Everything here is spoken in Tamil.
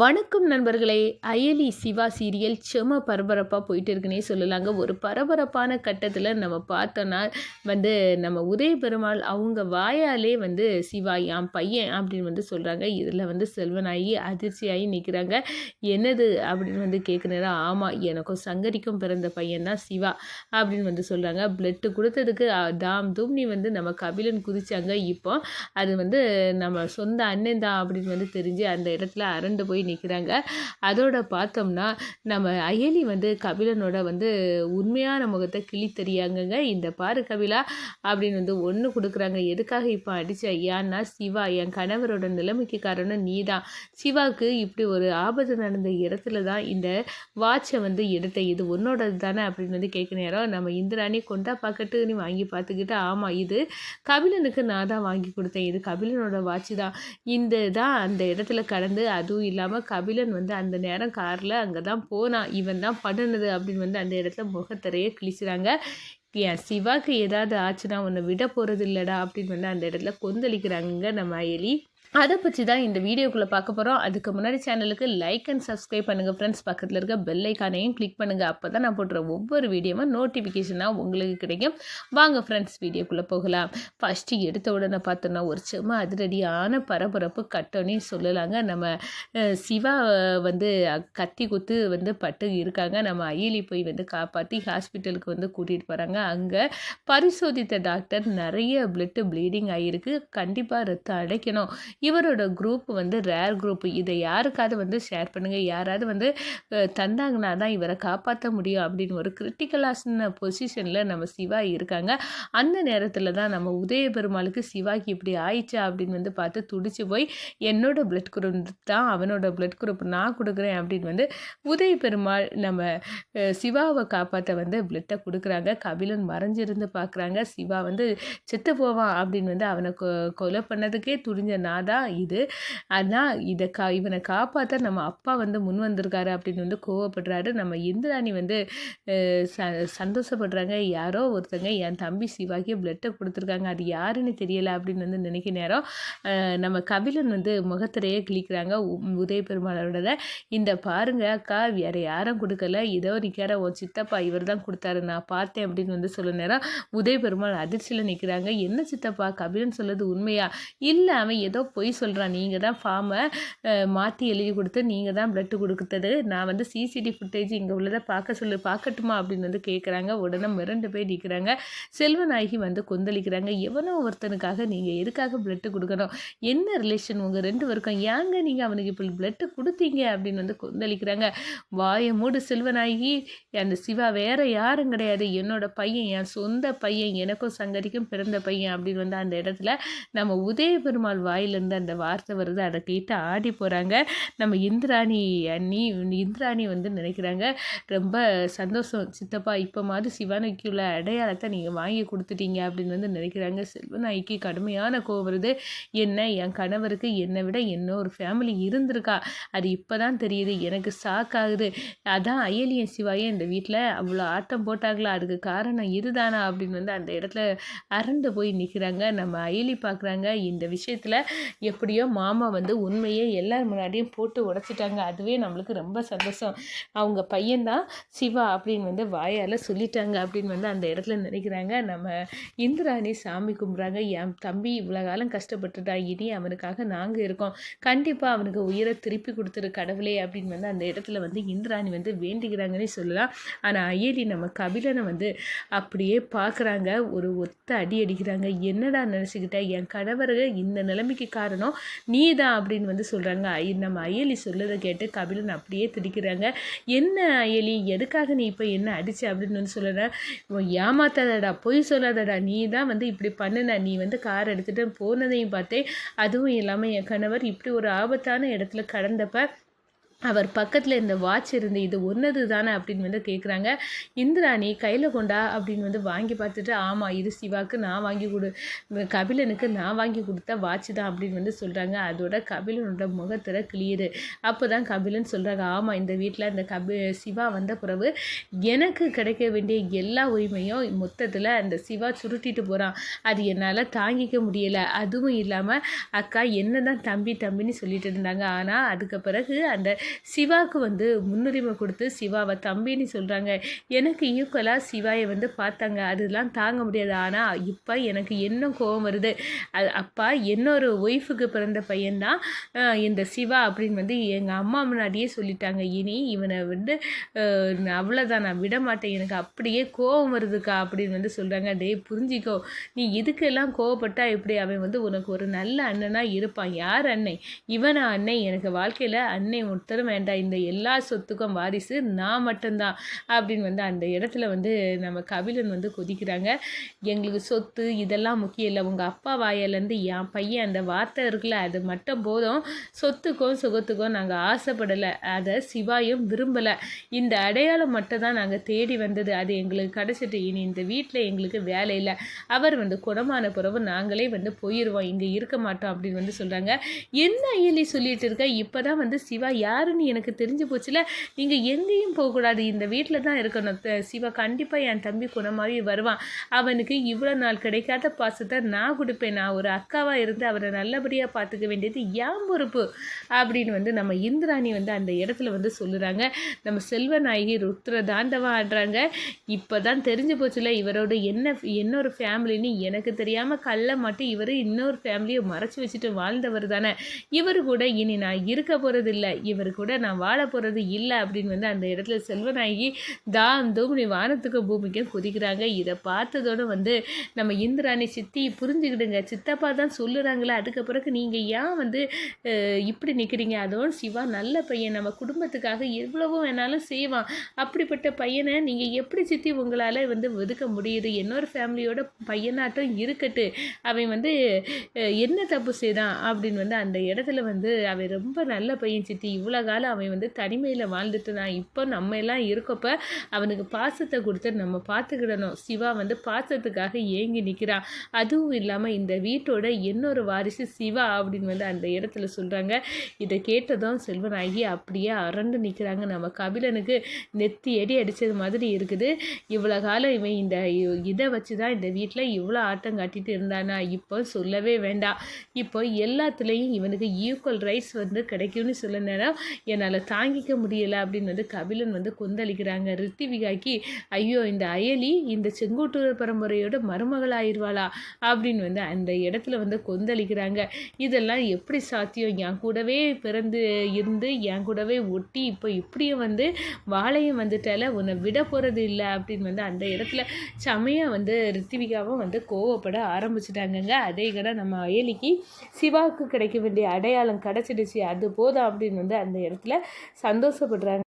வணக்கம் நண்பர்களே. அயலி சிவா சீரியல் செம பரபரப்பாக போயிட்டு இருக்குன்னே சொல்லலாங்க. ஒரு பரபரப்பான கட்டத்தில் நம்ம பார்த்தோன்னா வந்து நம்ம உதய பெருமாள் அவங்க வாயாலே வந்து சிவா என் பையன் அப்படின்னு வந்து சொல்கிறாங்க இதில் வந்து செல்வனாகி அதிர்ச்சியாகி நிற்கிறாங்க என்னது அப்படின்னு வந்து கேட்குறா ஆமாம் எனக்கும் சங்கரிக்கும் பிறந்த பையன் தான் சிவா அப்படின்னு வந்து சொல்கிறாங்க பிளட்டு கொடுத்ததுக்கு தாம் தூம்னி வந்து நம்ம கபிலன் குதிச்சாங்க. இப்போ அது வந்து நம்ம சொந்த அண்ணன் தான் அப்படின்னு வந்து தெரிஞ்சு அந்த இடத்துல அரண்டு போய் நிற்கிறாங்க அதோட பார்த்தோம்னா நம்ம அயலி வந்து கபிலனோட வந்து உண்மையான முகத்தை கிழித்தறியாங்கங்க. இந்த பாரு கபிலா அப்படின்னு வந்து ஒன்று கொடுக்குறாங்க. எதுக்காக இப்போ அடிச்ச ஏன்னா சிவா என் கணவரோட நிலைமைக்கு காரணம் நீ தான் சிவாவுக்கு இப்படி ஒரு ஆபத்து நடந்த இடத்துல தான் இந்த வாட்சை வந்து எடுத்த இது உன்னோடது தானே அப்படின்னு வந்து கேட்க நேரம் நம்ம இந்திராணி கொண்டா பார்க்கட்டு நீ வாங்கி பார்த்துக்கிட்டு ஆமாம் இது கபிலனுக்கு நான் தான் வாங்கி கொடுத்தேன். இது கபிலனோட வாட்சு தான். இந்த தான் அந்த இடத்துல கடந்து அது அதுவும் இல்லாமல் கபிலன் வந்து அந்த நேரம் காரில் அங்கே தான் போனான். இவன் தான் பண்ணுனது அப்படின்னு வந்து அந்த இடத்துல முகத்தரையே கிழிச்சுறாங்க. என் சிவாக்கு ஏதாவது ஆச்சுன்னா உன்னை விட போகிறது இல்லைடா அப்படின்னு வந்து அந்த இடத்துல கொந்தளிக்கிறாங்க நம்ம அயலி. அதை பற்றி தான் இந்த வீடியோக்குள்ளே பார்க்க போகிறோம் அதுக்கு முன்னாடி சேனலுக்கு லைக் அண்ட் சப்ஸ்கிரைப் பண்ணுங்கள் ஃப்ரெண்ட்ஸ் பக்கத்தில் இருக்க பெல் ஐக்கானையும் கிளிக் பண்ணுங்கள் அப்போ தான் நான் போடுற ஒவ்வொரு வீடியோவும் நோட்டிஃபிகேஷனாக உங்களுக்கு கிடைக்கும். வாங்க ஃப்ரெண்ட்ஸ் வீடியோக்குள்ளே போகலாம். ஃபஸ்ட்டு எடுத்த உடனே பார்த்தோன்னா ஒரு சும்மா அதிரடியான பரபரப்பு கட்டோன்னே சொல்லலாங்க. நம்ம சிவா வந்து கத்தி குத்து வந்து பட்டு இருக்காங்க. நம்ம அயலி போய் வந்து காப்பாற்றி ஹாஸ்பிட்டலுக்கு வந்து கூட்டிகிட்டு போகிறாங்க அங்கே பரிசோதித்த டாக்டர் நிறைய பிளட்டு ப்ளீடிங் ஆகியிருக்கு கண்டிப்பாக ரத்தம் அடைக்கணும். இவரோட குரூப் வந்து ரேர் குரூப் இதை யாருக்காவது வந்து ஷேர் பண்ணுங்கள் யாராவது வந்து தந்தாங்கன்னா தான் இவரை காப்பாற்ற முடியும் அப்படின்னு ஒரு கிரிட்டிக்கலான பொசிஷனில் நம்ம சிவா இருக்காங்க. அந்த நேரத்தில் தான் நம்ம உதய பெருமாளுக்கு சிவாக்கு இப்படி ஆயிடுச்சா அப்படின்னு வந்து பார்த்து துடிச்சு போய் என்னோட பிளட் குரூப் தான் அவனோட பிளட் குரூப் நான் கொடுக்குறேன் அப்படின்னு வந்து உதய பெருமாள் நம்ம சிவாவை காப்பாற்ற வந்து பிளட்டை கொடுக்குறாங்க. கபிலன் மறைஞ்சிருந்து பார்க்குறாங்க. சிவா வந்து செத்து போவான் அப்படின்னு வந்து அவனை கொ கொலை பண்ணதுக்கே துணிஞ்ச நான் தான் இது. ஆனால் இதை கா இவனை காப்பாற்ற நம்ம அப்பா வந்து முன் வந்திருக்காரு அப்படின்னு வந்து கோவப்படுறாரு. நம்ம இந்திராணி வந்து ச சந்தோஷப்படுறாங்க. யாரோ ஒருத்தங்க என் தம்பி சிவாக்கி பிளட்டை கொடுத்துருக்காங்க. அது யாருன்னு தெரியல அப்படின்னு வந்து நினைக்க நேரம் நம்ம கபிலன் வந்து முகத்திரையே கிழிக்கிறாங்க. உதய பெருமாளோட இந்த பாருங்க அக்கா வேற யாரும் கொடுக்கல. இதோ நிற்கிற உன் சித்தப்பா இவர் தான் கொடுத்தாரு. நான் பார்த்தேன் அப்படின்னு வந்து சொல்ல நேரம் உதய பெருமாள் அதிர்ச்சியில் நிற்கிறாங்க என்ன சித்தப்பா? கபிலன் சொல்லுது உண்மையா? இல்லை அவன் ஏதோ பொய் சொல்கிறான் நீங்கள் தான் ஃபார்மை மாற்றி எழுதி கொடுத்து நீங்கள் தான் பிளட்டு கொடுத்தது. நான் வந்து சிசிடி ஃபுட்டேஜ் இங்கே உள்ளதை பார்க்க சொல்லு பார்க்கட்டுமா அப்படின்னு வந்து கேட்குறாங்க உடனே மிரண்டு போய் நிற்கிறாங்க செல்வநாயகி வந்து கொந்தளிக்கிறாங்க. எவனோ ஒருத்தனுக்காக நீங்கள் எதுக்காக பிளட்டு கொடுக்கணும்? என்ன ரிலேஷன் உங்கள் ரெண்டு பேருக்கும்? ஏங்க நீங்கள் அவனுக்கு இப்போ பிளட்டு கொடுத்தீங்க? அப்படின்னு வந்து கொந்தளிக்கிறாங்க. வாயை மூடு செல்வநாயகி. அந்த சிவா வேற யாரும் கிடையாது. என்னோட பையன் என் சொந்த பையன் எனக்கும் சங்கரிக்கும் பிறந்த பையன் அப்படின்னு வந்து அந்த இடத்துல நம்ம உதய பெருமாள் வாயிலிருந்து அந்த வார்த்தை வருது அதை கேட்டு ஆடி போகிறாங்க நம்ம இந்திராணி அண்ணி இந்திராணி வந்து நினைக்கிறாங்க ரொம்ப சந்தோஷம். சித்தப்பா இப்போ மாதிரி சிவானைக்கு உள்ள அடையாளத்தை நீங்கள் வாங்கி கொடுத்துட்டீங்க அப்படின்னு வந்து நினைக்கிறாங்க. செல்வநாய்க்கு கடுமையான கோவம் வருது. என்ன என் கணவருக்கு என்னை விட இன்னொரு ஃபேமிலி இருந்திருக்கா? அது இப்போ தான் தெரியுது. எனக்கு ஷாக் ஆகுது. அதான் அயலியன் சிவாயே இந்த வீட்டில் அவ்வளோ ஆட்டம் போட்டாங்களா? அதுக்கு காரணம் இதுதானா? அப்படின்னு வந்து அந்த இடத்துல அரண்டு போய் நிற்கிறாங்க நம்ம அயலி பார்க்குறாங்க. இந்த விஷயத்தில் எப்படியோ மாமா வந்து உண்மையை எல்லார் முன்னாடியும் போட்டு உடைச்சிட்டாங்க. அதுவே நம்மளுக்கு ரொம்ப சந்தோஷம். அவங்க பையன்தான் சிவா அப்படின்னு வந்து வாயால் சொல்லிட்டாங்க அப்படின்னு வந்து அந்த இடத்துல நினைக்கிறாங்க. நம்ம இந்திராணி சாமி கும்பிட்றாங்க. என் தம்பி இவ்வளோ காலம் கஷ்டப்பட்டுட்டான் இனி அவனுக்காக நாங்கள் இருக்கோம். கண்டிப்பாக அவனுக்கு உயிரை திருப்பி கொடுத்துரு கடவுளே அப்படின்னு வந்து அந்த இடத்துல வந்து இந்திராணி வந்து வேண்டிக்கிறாங்கன்னே சொல்லலாம். ஆனால் அயலி நம்ம கபிலனை வந்து அப்படியே பார்க்குறாங்க ஒரு ஒத்த அடி அடிக்கிறாங்க. என்னடா நினச்சிக்கிட்ட? என் கணவர்கள் இந்த நிலைமைக்கு காரணம் நீ தான் அப்படின்னு வந்து சொல்கிறாங்க ஐ நம்ம அயலி சொல்லதை கேட்டு கபிலன் அப்படியே திடிக்கிறாங்க. என்ன அயலி எதுக்காக நீ இப்போ என்ன அடிச்சு அப்படின்னு வந்து சொல்லுற ஏமாத்தாதடா பொய் சொல்லாதடா நீ தான் வந்து இப்படி பண்ணுன. நீ வந்து கார் எடுத்துகிட்டு போனதையும் பார்த்தேன். அதுவும் இல்லாமல் என் கணவர் இப்படி ஒரு ஆபத்தான இடத்துல கடந்தப்ப அவர் பக்கத்தில் இந்த வாட்ச் இருந்து இது ஒன்னது தானே அப்படின்னு வந்து கேட்குறாங்க இந்திராணி கையில் கொண்டா அப்படின்னு வந்து வாங்கி பார்த்துட்டு ஆமாம் இது சிவாக்கு நான் வாங்கி கொடு கபிலனுக்கு நான் வாங்கி கொடுத்த வாட்ச் தான் அப்படின்னு வந்து சொல்கிறாங்க அதோட கபிலனோட முகத்தில் கிளியுது. அப்போ தான் கபிலன் சொல்கிறாங்க ஆமாம் இந்த வீட்டில் இந்த கபி சிவா வந்த பிறகு எனக்கு கிடைக்க வேண்டிய எல்லா உரிமையும் மொத்தத்தில் அந்த சிவா சுருட்டிட்டு போகிறான் அது என்னால் தாங்கிக்க முடியலை. அதுவும் இல்லாமல் அக்கா என்ன தான் தம்பி தம்பின்னு சொல்லிட்டு இருந்தாங்க. ஆனால் அதுக்கு பிறகு அந்த சிவாவுக்கு வந்து முன்னுரிமை கொடுத்து சிவாவை தம்பின்னு சொல்கிறாங்க எனக்கு ஈக்குவலாக சிவாயை வந்து பார்த்தாங்க. அதெல்லாம் தாங்க முடியாது. ஆனால் இப்போ எனக்கு என்ன கோபம் வருது? அது அப்பா என்னொரு ஒய்ஃபுக்கு பிறந்த பையன்தான் இந்த சிவா அப்படின்னு வந்து எங்கள் அம்மா முன்னாடியே சொல்லிட்டாங்க. இனி இவனை வந்து அவ்வளோதான் நான் விட மாட்டேன். எனக்கு அப்படியே கோபம் வருதுக்கா அப்படின்னு வந்து சொல்கிறாங்க டே புரிஞ்சிக்கோ. நீ இதுக்கெல்லாம் கோவப்பட்டா எப்படி அவன் வந்து உனக்கு ஒரு நல்ல அண்ணனாக இருப்பான்? யார் அன்னை இவனா அன்னை எனக்கு வாழ்க்கையில் அன்னை ஒருத்தர் யாரும் வேண்டாம் இந்த எல்லா சொத்துக்கும் வாரிசு நான் மட்டும்தான் அப்படின்னு வந்து அந்த இடத்துல வந்து நம்ம கபிலன் வந்து கொதிக்கிறாங்க. எங்களுக்கு சொத்து இதெல்லாம் முக்கியம் இல்லை. உங்கள் அப்பா வாயிலேருந்து என் பையன் அந்த வார்த்தை இருக்குல்ல அது மட்டும் போதும். சொத்துக்கும் சுகத்துக்கும் நாங்கள் ஆசைப்படலை. அதை சிவாயும் விரும்பலை. இந்த அடையாளம் மட்டும் தான் நாங்கள் தேடி வந்தது. அது எங்களுக்கு கிடச்சிட்டு இனி இந்த வீட்டில் எங்களுக்கு வேலை இல்லை. அவர் வந்து குணமான பிறகு நாங்களே வந்து போயிடுவோம் இங்கே இருக்க மாட்டோம் அப்படின்னு வந்து சொல்கிறாங்க என்ன ஐயலி சொல்லிட்டு இருக்க? இப்போ தான் வந்து சிவா யார் யாருன்னு எனக்கு தெரிஞ்சு போச்சுல. நீங்கள் எங்கேயும் போகக்கூடாது. இந்த வீட்டில் தான் இருக்கணும். சிவா கண்டிப்பாக என் தம்பி குணமாகி வருவான். அவனுக்கு இவ்வளோ நாள் கிடைக்காத பாசத்தை நான் கொடுப்பேன். நான் ஒரு அக்காவாக இருந்து அவரை நல்லபடியாக பார்த்துக்க வேண்டியது ஏன் பொறுப்பு அப்படின்னு வந்து நம்ம இந்திராணி வந்து அந்த இடத்துல வந்து சொல்லுறாங்க. நம்ம செல்வநாயகி ருத்ர தாண்டவம் ஆடுறாங்க. இப்போ தான் தெரிஞ்சு போச்சுல இவரோட என்ன இன்னொரு ஃபேமிலின்னு எனக்கு தெரியாமல் கல்ல மட்டும் இவர் இன்னொரு ஃபேமிலியை மறைச்சி வச்சுட்டு வாழ்ந்தவர் தானே இவர் கூட இனி நான் இருக்க போகிறதில்ல இவருக்கு கூட நான் வாழ போகிறது இல்லை அப்படின்னு வந்து அந்த இடத்துல செல்வநாயகி தான் நீ வாரத்துக்கும் பூமிக்கும் குதிக்கிறாங்க. இதை பார்த்ததோடு வந்து நம்ம இந்திராணி சித்தி புரிஞ்சுக்கிடுங்க. சித்தப்பா தான் சொல்லுறாங்களே அதுக்கு பிறகு நீங்கள் ஏன் வந்து இப்படி நிற்கிறீங்க அதோடு சிவா நல்ல பையன். நம்ம குடும்பத்துக்காக எவ்வளவோ வேணாலும் செய்வான். அப்படிப்பட்ட பையனை நீங்கள் எப்படி சித்தி உங்களால் வந்து ஒதுக்க முடியுது? இன்னொரு ஃபேமிலியோட பையனாட்டம் இருக்கட்டு. அவன் வந்து என்ன தப்பு செய்தான்? அப்படின்னு வந்து அந்த இடத்துல வந்து அவன் ரொம்ப நல்ல பையன் சித்தி. இவ்வளோ காலம் அவன் வந்து தனிமையில் வாழ்ந்துட்டு நான் இப்போ நம்ம எல்லாம் இருக்கப்ப அவனுக்கு பாசத்தை கொடுத்து நம்ம பார்த்துக்கிடணும். சிவா வந்து பாசத்துக்காக ஏங்கி நிற்கிறான் அதுவும் இல்லாமல் இந்த வீட்டோட இன்னொரு வாரிசு சிவா அப்படின்னு வந்து அந்த இடத்துல சொல்கிறாங்க இதை கேட்டதும் செல்வனாகி அப்படியே அரண்டு நிற்கிறாங்க நம்ம கபிலனுக்கு நெத்தி அடி அடித்தது மாதிரி இருக்குது. இவ்வளோ காலம் இவன் இந்த இதை வச்சு தான் இந்த வீட்டில் இவ்வளோ ஆட்டம் காட்டிட்டு இருந்தானா? இப்போ சொல்லவே வேண்டாம். இப்போ எல்லாத்துலேயும் இவனுக்கு ஈக்குவல் ரைட்ஸ் வந்து கிடைக்கும்னு சொல்ல நேரம் என்னால் தாங்கிக்க முடியலை அப்படின்னு வந்து கபிலன் வந்து கொந்தளிக்கிறாங்க. ரித்திவிகாக்கி ஐயோ இந்த அயலி இந்த செங்கோட்டூர் பரம்பரையோட மருமகள் ஆயிடுவாளா அப்படின்னு வந்து அந்த இடத்துல வந்து கொந்தளிக்கிறாங்க. இதெல்லாம் எப்படி சாத்தியம்? என் கூடவே பிறந்து இருந்து என் கூடவே ஒட்டி இப்போ இப்படியும் வந்து வாழையும் வந்துட்டால உன்னை விட போகிறது இல்லை? அப்படின்னு வந்து அந்த இடத்துல செமையாக வந்து ரித்திவிகாவும் வந்து கோவப்பட ஆரம்பிச்சிட்டாங்கங்க. அதே கடை நம்ம அயலிக்கு சிவாவுக்கு கிடைக்க வேண்டிய அடையாளம் கிடச்சிடுச்சு. அது போதும் அப்படின்னு வந்து அந்த இடத்துல சந்தோஷப்படுறாங்க.